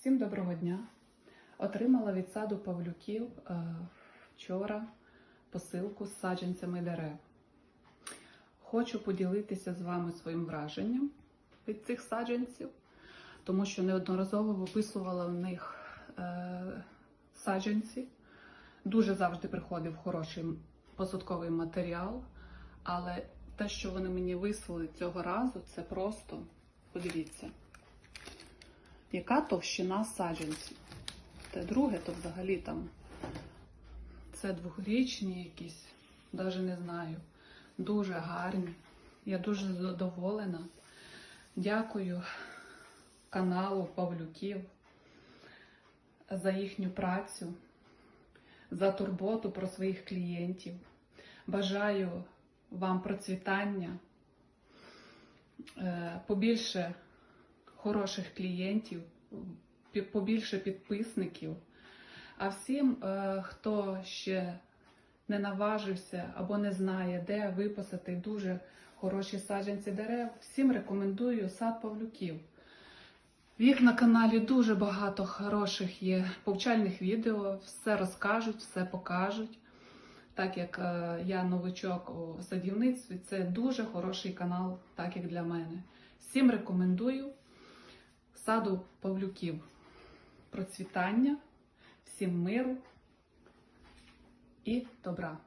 Всім доброго дня. Отримала від саду Павлюків е, вчора посилку з саджанцями дерев. Хочу поділитися з вами своїм враженням від цих саджанців, тому що неодноразово виписувала в них е, саджанці. Дуже завжди приходив хороший посадковий матеріал, але те, що вони мені вислали цього разу, це просто подивіться яка товщина саджанців. Те друге, то взагалі там це двохрічні якісь, навіть не знаю. Дуже гарні. Я дуже задоволена. Дякую каналу Павлюків за їхню працю, за турботу про своїх клієнтів. Бажаю вам процвітання, е, побільше хороших клієнтів, побільше підписників. А всім, е, хто ще не наважився або не знає, де виписати дуже хороші саджанці дерев, всім рекомендую сад Павлюків. В їх на каналі дуже багато хороших є повчальних відео, все розкажуть, все покажуть. Так як е, я новичок у садівництві, це дуже хороший канал, так як для мене. Всім рекомендую саду Павлюків. Процвітання, всім миру і добра.